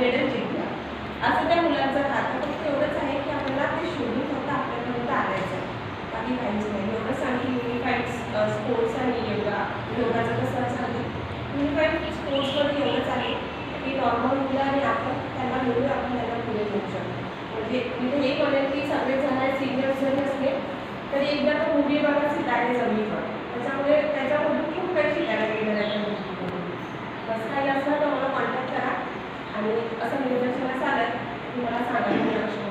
Medal जिंकला. असं त्या मुलांचा आता फक्त एवढंच आहे की आपल्याला ते शोधून फक्त आपल्यापर्यंत आणायचं आहे. बाकी काहीच नाही. एवढंच सांगितलं युनिफाईड स्पोर्ट्स आणि योगा. योगाचं कसं सांगते? युनिफाईड स्पोर्ट्समध्ये एवढंच आहे. की नॉर्मल मुलं आणि आपण त्यांना मिळून आपण त्यांना पुढे घेऊ शकतो. म्हणजे मी हे म्हणेन की सगळे जण सिनियर जरी असले तरी एकदा तो मुली बघा सितारे जमीन त्याच्यामुळे संयोजन क्षमा साधन तुम्हाला सांगायला